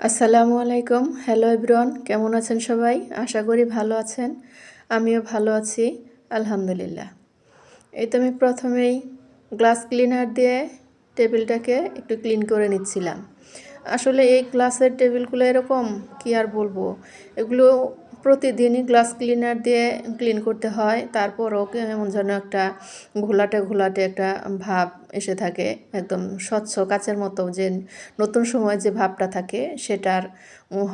আসসালামু আলাইকুম। হ্যালো এব্রন কেমন আছেন সবাই? আশা করি ভালো আছেন। আমিও ভালো আছি, আলহামদুলিল্লাহ। এই তো আমি প্রথমেই গ্লাস ক্লিনার দিয়ে টেবিলটাকে একটু ক্লিন করে নিচ্ছিলাম। আসলে এই গ্লাসের টেবিলগুলো এরকম, কি আর বলব? এগুলো প্রতিদিনই গ্লাস ক্লিনার দিয়ে ক্লিন করতে হয়। তারপরও কেমন যেন একটা ঘোলাটে ঘোলাটে একটা ভাব এসে থাকে। একদম স্বচ্ছ কাচের মতো যে নতুন সময় যে ভাবটা থাকে সেটার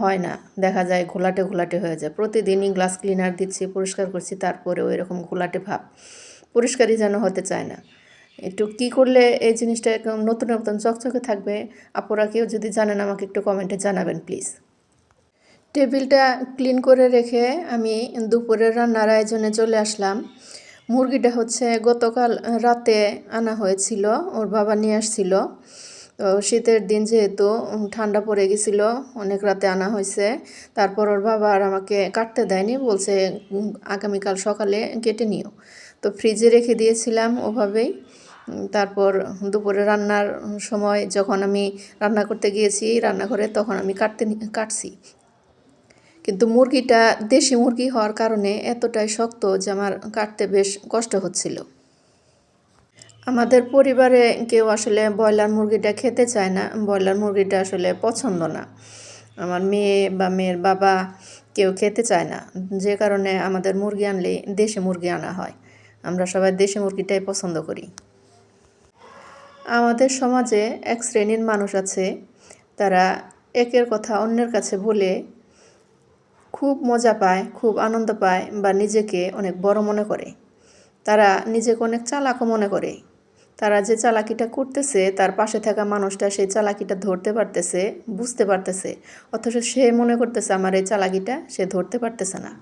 হয় না। দেখা যায় ঘোলাটে ঘোলাটে হয়ে যায়। প্রতিদিনই গ্লাস ক্লিনার দিচ্ছি, পরিষ্কার করছি, তারপরেও এরকম ঘোলাটে ভাব পরিষ্কারই যেন হতে চায় না। একটু কি করলে এই জিনিসটা একদম নতুন নতুন চকচকে থাকবে? আপনারা কেউ যদি জানেন আমাকে একটু কমেন্টে জানাবেন প্লিজ টেবিলটা ক্লিন করে রেখে আমি দুপুরের রান্নার আয়োজনে চলে আসলাম। মুরগিটা হচ্ছে গতকাল রাতে আনা হয়েছিল, ওর বাবা নিয়ে আসছিল। তো শীতের দিন যেহেতু ঠান্ডা পড়ে গেছিল, অনেক রাতে আনা হয়েছে। তারপর ওর বাবা আর আমাকে কাটতে দেয়নি, বলছে আগামীকাল সকালে কেটে নিও। তো ফ্রিজে রেখে দিয়েছিলাম ওভাবেই। তারপর দুপুরে রান্নার সময় যখন আমি রান্না করতে গিয়েছি রান্নাঘরে, তখন আমি কাটতে কাটছি। কিন্তু মুরগিটা দেশি মুরগি হওয়ার কারণে এতটাই শক্ত যে আমার কাটতে বেশ কষ্ট হচ্ছিল। আমাদের পরিবারে কেউ আসলে ব্রয়লার মুরগিটা খেতে চায় না, ব্রয়লার মুরগিটা আসলে পছন্দ না। আমার মেয়ে বা মেয়ের বাবা কেউ খেতে চায় না, যে কারণে আমাদের মুরগি আনলে দেশি মুরগি আনা হয়। আমরা সবাই দেশি মুরগিটাই পছন্দ করি। আমাদের সমাজে এক শ্রেণির মানুষ আছে, তারা একের কথা অন্যের কাছে বলে খুব মজা পায়, খুব আনন্দ পায় বা নিজেকে অনেক বড় মনে করে। তারা নিজেকে অনেক চালাকও মনে করে। তারা যে চালাকিটা করতেছে, তার পাশে থাকা মানুষটা সেই চালাকিটা ধরতে পারতেছে, বুঝতে পারতেছে। অথচ সে মনে করতেছে, আমার এই চালাকিটা সে ধরতে পারতেছে না।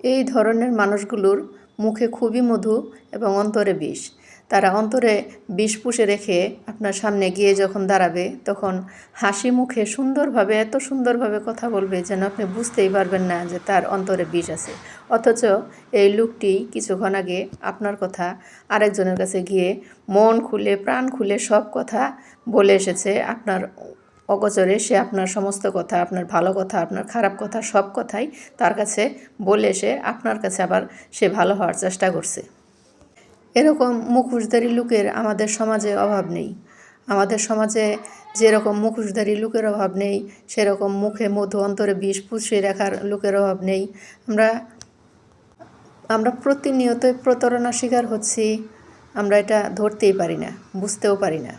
এই ধরনের মানুষগুলোর মুখে খুবই মধু এবং অন্তরে বিষ। তারা অন্তরে বিষ পুষে রেখে আপনার সামনে গিয়ে যখন দাঁড়াবে, তখন হাসি মুখে সুন্দরভাবে, এত সুন্দরভাবে কথা বলবে যেন আপনি বুঝতেই পারবেন না যে তার অন্তরে বিষ আছে। অথচ এই লোকটি কিছুক্ষণ আগে আপনার কথা আরেকজনের কাছে গিয়ে মন খুলে, প্রাণ খুলে সব কথা বলে এসেছে। আপনার অগচরে সে আপনার সমস্ত কথা, আপনার ভালো কথা, আপনার খারাপ কথা সব কথাই তার কাছে বলে এসে আপনার কাছে আবার সে ভালো হওয়ার চেষ্টা করছে। এরকম মুখোশধারী লোকের আমাদের সমাজে অভাব নেই। আমাদের সমাজে যেরকম মুখোশধারী লোকের অভাব নেই, সেরকম মুখে মধু অন্তরে বিষ পুষিয়ে রাখার লোকের অভাব নেই। আমরা আমরা প্রতিনিয়তই প্রতারণা শিকার হচ্ছি। আমরা এটা ধরতেই পারি না, বুঝতেও পারি না।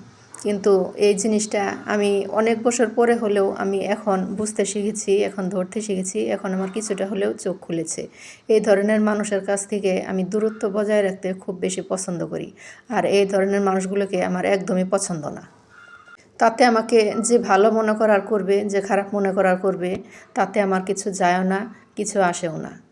কিন্তু এই জিনিসটা আমি অনেক বছর পরে হলেও আমি এখন বুঝতে শিখেছি, এখন ধরতে শিখেছি, এখন আমার কিছুটা হলেও চোখ খুলেছে। এই ধরনের মানুষের কাছ থেকে আমি দূরত্ব বজায় রাখতে খুব বেশি পছন্দ করি আর এই ধরনের মানুষগুলোকে আমার একদমই পছন্দ না। তাতে আমাকে যে ভালো মনে করার করবে, যে খারাপ মনে করার করবে, তাতে আমার কিছু যায়ও না, কিছু আসেও না।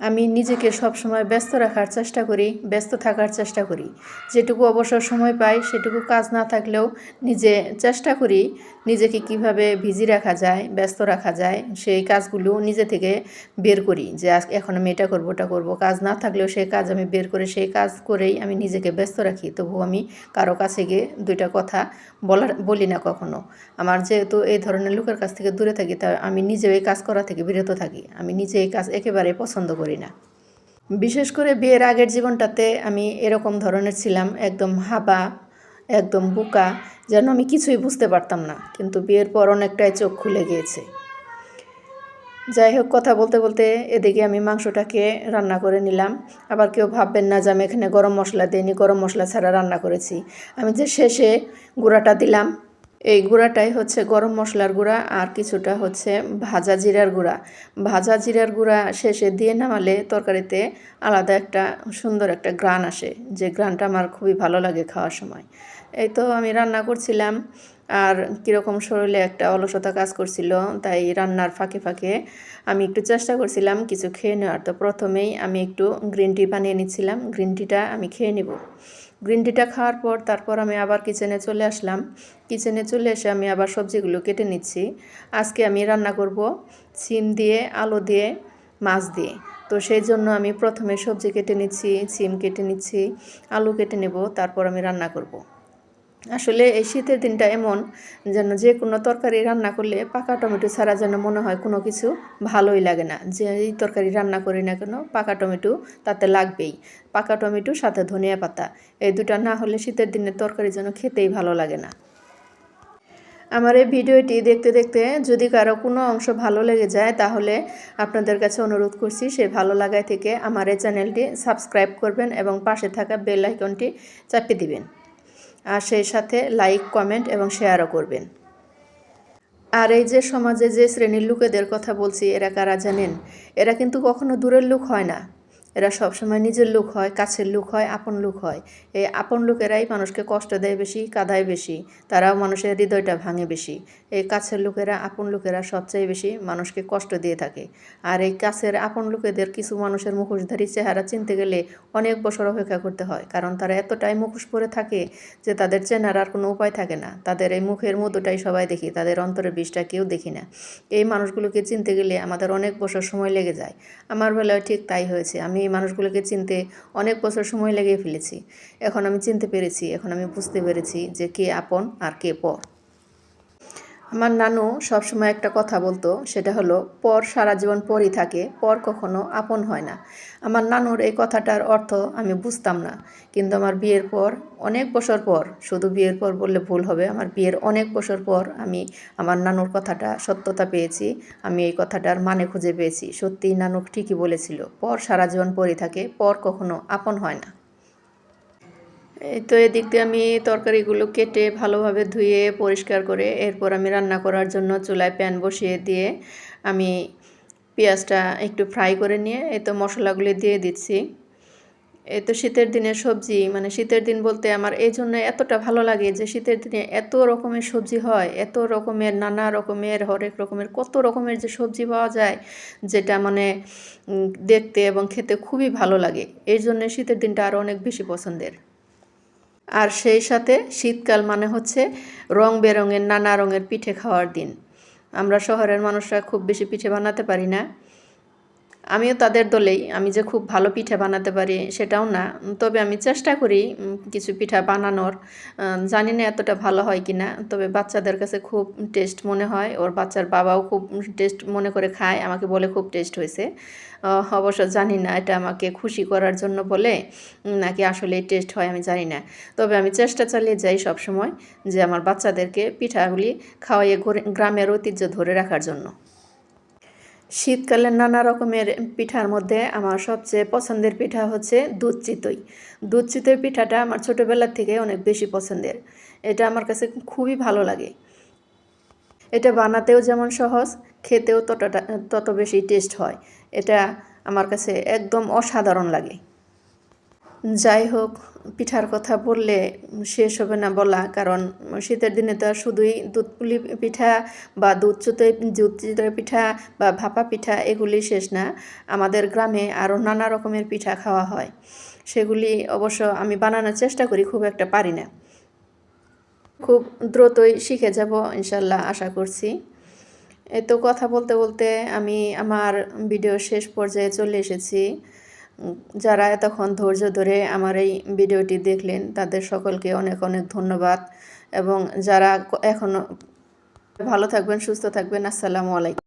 আমি নিজেকে সবসময় ব্যস্ত রাখার চেষ্টা করি, ব্যস্ত থাকার চেষ্টা করি। যেটুকু অবসর সময় পাই, সেটুকু কাজ না থাকলেও নিজে চেষ্টা করি নিজেকে কীভাবে ভিজি রাখা যায়, ব্যস্ত রাখা যায়, সেই কাজগুলো নিজে থেকে বের করি যে এখন আমি এটা করব, ওটা করব। কাজ না থাকলেও সেই কাজ আমি বের করে, সেই কাজ করেই আমি নিজেকে ব্যস্ত রাখি। তবু আমি কারও কাছে গিয়ে দুইটা কথা বলার, বলি না কখনো। আমার যেহেতু এই ধরনের লোকের কাছ থেকে দূরে থাকি, তা আমি নিজেও এই কাজ করা থেকে বিরত থাকি। আমি নিজে এই কাজ একেবারে পছন্দ করি। না। বিশেষ করে বিয়ের আগের জীবনটাতে আমি এরকম ধরনের ছিলাম, একদম হাবা, একদম বুকা, যেন আমি কিছুই বুঝতে পারতাম না, কিন্তু বিয়ের পর অনেকটাই চোখ খুলে গিয়েছে। যাই হোক, কথা বলতে বলতে এদিকে আমি মাংসটাকে রান্না করে নিলাম। আবার কেউ ভাববেন না যে আমি এখানে গরম মশলা দিইনি, গরম মশলা ছাড়া রান্না করেছি। আমি যে শেষে গুঁড়াটা দিলাম এই গুঁড়াটাই হচ্ছে গরম মশলার গুঁড়া আর কিছুটা হচ্ছে ভাজা জিরার গুঁড়া। ভাজা জিরার গুঁড়া শেষে দিয়ে নামালে তরকারিতে আলাদা একটা সুন্দর একটা গ্রান আসে। যে গ্রানটা আমার খুবই ভালো লাগে খাওয়ার সময়। এই তো আমি রান্না করছিলাম। আর কীরকম শরীরে একটা অলসতা কাজ করছিল, তাই রান্নার ফাঁকে ফাঁকে আমি একটু চেষ্টা করছিলাম কিছু খেয়ে নেওয়ার। তো প্রথমেই আমি একটু গ্রিন টি বানিয়ে নিচ্ছিলাম, গ্রিন টিটা আমি খেয়ে নেব। গ্রিন টিটা খাওয়ার পর তারপর আমি আবার কিচেনে চলে আসলাম। কিচেনে চলে এসে আমি আবার সবজিগুলো কেটে নিচ্ছি। আজকে আমি রান্না করব সিম দিয়ে, আলু দিয়ে, মাছ দিয়ে। তো সেই জন্য আমি প্রথমে সবজি কেটে নিচ্ছি সিম কেটে নিচ্ছি, আলু কেটে নেব, তারপর আমি রান্না করব। আসলে এই শীতের দিনটা এমন যেন যে কোনো তরকারি রান্না করলে পাকা টমেটো ছাড়া যেন মনে হয় কোনো কিছু ভালোই লাগে না। যে এই তরকারি রান্না করি না কেন পাকা টমেটো তাতে লাগবেই। পাকা টমেটো, সাথে ধনিয়া পাতা। এই দুটা না হলে শীতের দিনের তরকারি যেন খেতেই ভালো লাগে না। আমার এই ভিডিওটি দেখতে দেখতে যদি কারও কোনো অংশ ভালো লেগে যায় তাহলে আপনাদের কাছে অনুরোধ করছি সেই ভালো লাগায় থেকে আমার এই চ্যানেলটি সাবস্ক্রাইব করবেন এবং পাশে থাকা বেল আইকনটি চাপিয়ে দিবেন। আর সেই সাথে লাইক, কমেন্ট এবং শেয়ারও করবেন। আর এই যে সমাজে যে শ্রেণির লোকেদের কথা বলছি, এরা কারা জানেন? এরা কিন্তু কখনো দূরের লোক হয় না। এরা সবসময় নিজের লোক হয়, কাছের লোক হয়, আপন লোক হয়। এই আপন লোকেরাই মানুষকে কষ্ট দেয় বেশি, কাদায় বেশি। তারাও মানুষের হৃদয়টা ভাঙে বেশি। এই কাছের লোকেরা, আপন লোকেরা সবচেয়ে বেশি মানুষকে কষ্ট দিয়ে থাকে। আর এই কাছের আপন লোকেদের কিছু মানুষের মুখোশধারী চেহারা চিনতে গেলে অনেক বছর অপেক্ষা করতে হয়। কারণ তারা এতটাই মুখোশ পরে থাকে যে তাদের চেনার আর কোনো উপায় থাকে না। তাদের এই মুখের মধুটাই সবাই দেখি, তাদের অন্তরের বিষটা কেউ দেখি না। এই মানুষগুলোকে চিনতে গেলে আমাদের অনেক বছর সময় লেগে যায়। আমার বেলায় ঠিক তাই হয়েছে। আমি এই মানুষগুলোকে চিনতে অনেক বছর সময় লাগিয়ে ফেলেছি। এখন আমি চিনতে পেরেছি, এখন আমি বুঝতে পেরেছি যে কে আপন আর কে পর। আমার নানু সবসময় একটা কথা বলতো, সেটা হলো, পর সারা জীবন পরই থাকে, পর কখনো আপন হয় না। আমার নানুর এই কথাটার অর্থ আমি বুঝতাম না। কিন্তু আমার বিয়ের পর, অনেক বছর পর, শুধু বিয়ের পর বললে ভুল হবে, আমার বিয়ের অনেক বছর পর আমি আমার নানুর কথাটা, সত্যতা পেয়েছি, আমি এই কথাটার মানে খুঁজে পেয়েছি। সত্যিই নানু ঠিকই বলেছিল, পর সারা জীবন পরই থাকে, পর কখনো আপন হয় না। এই তো এদিক দিয়ে আমি তরকারিগুলো কেটে ভালোভাবে ধুয়ে পরিষ্কার করে এরপর আমি রান্না করার জন্য চুলায় প্যান বসিয়ে দিয়ে আমি পেঁয়াজটা একটু ফ্রাই করে নিয়ে এই তো মশলাগুলি দিয়ে দিচ্ছি। এই তো শীতের দিনের সবজি মানে শীতের দিন বলতে আমার এই জন্য এতটা ভালো লাগে যে শীতের দিনে এত রকমের সবজি হয়, এত রকমের, নানা রকমের, হরেক রকমের, কত রকমের যে সবজি পাওয়া যায় যেটা মানে দেখতে এবং খেতে খুবই ভালো লাগে। এই জন্য শীতের দিনটা আরও অনেক বেশি পছন্দের। আর সেই সাথে শীতকাল মানে হচ্ছে রং বেরঙের নানা রঙের পিঠে খাওয়ার দিন। আমরা শহরের মানুষরা খুব বেশি পিঠে বানাতে পারি না। আমিও তাদের দলেই। আমি যে খুব ভালো পিঠা বানাতে পারি সেটাও না। তবে আমি চেষ্টা করি কিছু পিঠা বানানোর। জানি না এতটা ভালো হয় কি না তবে বাচ্চাদের কাছে খুব টেস্ট মনে হয়। ওর বাচ্চার বাবাও খুব টেস্ট মনে করে খায়। আমাকে বলে খুব টেস্ট হয়েছে। অবশ্য জানি না এটা আমাকে খুশি করার জন্য বলে নাকি আসলে টেস্ট হয় আমি জানি না। তবে আমি চেষ্টা চালিয়ে যাই সব সময় যে আমার বাচ্চাদেরকে পিঠাগুলি খাওয়াইয়ে গ্রামের ঐতিহ্য ধরে রাখার জন্য। শীতকালে নানা রকমের পিঠার মধ্যে আমার সবচেয়ে পছন্দের পিঠা হচ্ছে দুধ চিতই। দুধ চিতই পিঠাটা আমার ছোটোবেলার থেকে অনেক বেশি পছন্দের। এটা আমার কাছে খুবই ভালো লাগে। এটা বানাতেও যেমন সহজ, খেতেও ততটা, তত বেশি টেস্ট হয়। এটা আমার কাছে একদম অসাধারণ লাগে। যাই হোক, পিঠার কথা বললে শেষ হবে না বলা, কারণ শীতের দিনে তো আর শুধুই দুধ পুলি পিঠা বা দুধ চুতে, দুধ চিতই পিঠা বা ভাপা পিঠা এগুলি শেষ না। আমাদের গ্রামে আরও নানা রকমের পিঠা খাওয়া হয়। সেগুলি অবশ্য আমি বানানোর চেষ্টা করি, খুব একটা পারি না। খুব দ্রুতই শিখে যাব, ইনশাল্লাহ, আশা করছি। এই তো কথা বলতে বলতে আমি আমার ভিডিও শেষ পর্যায়ে চলে এসেছি। যারা এতক্ষণ ধৈর্য ধরে আমার এই ভিডিওটি দেখলেন, তাদের সকলকে অনেক অনেক ধন্যবাদ এবং যারা এখনও ভালো থাকবেন, সুস্থ থাকবেন, আসসালামু আলাইকুম।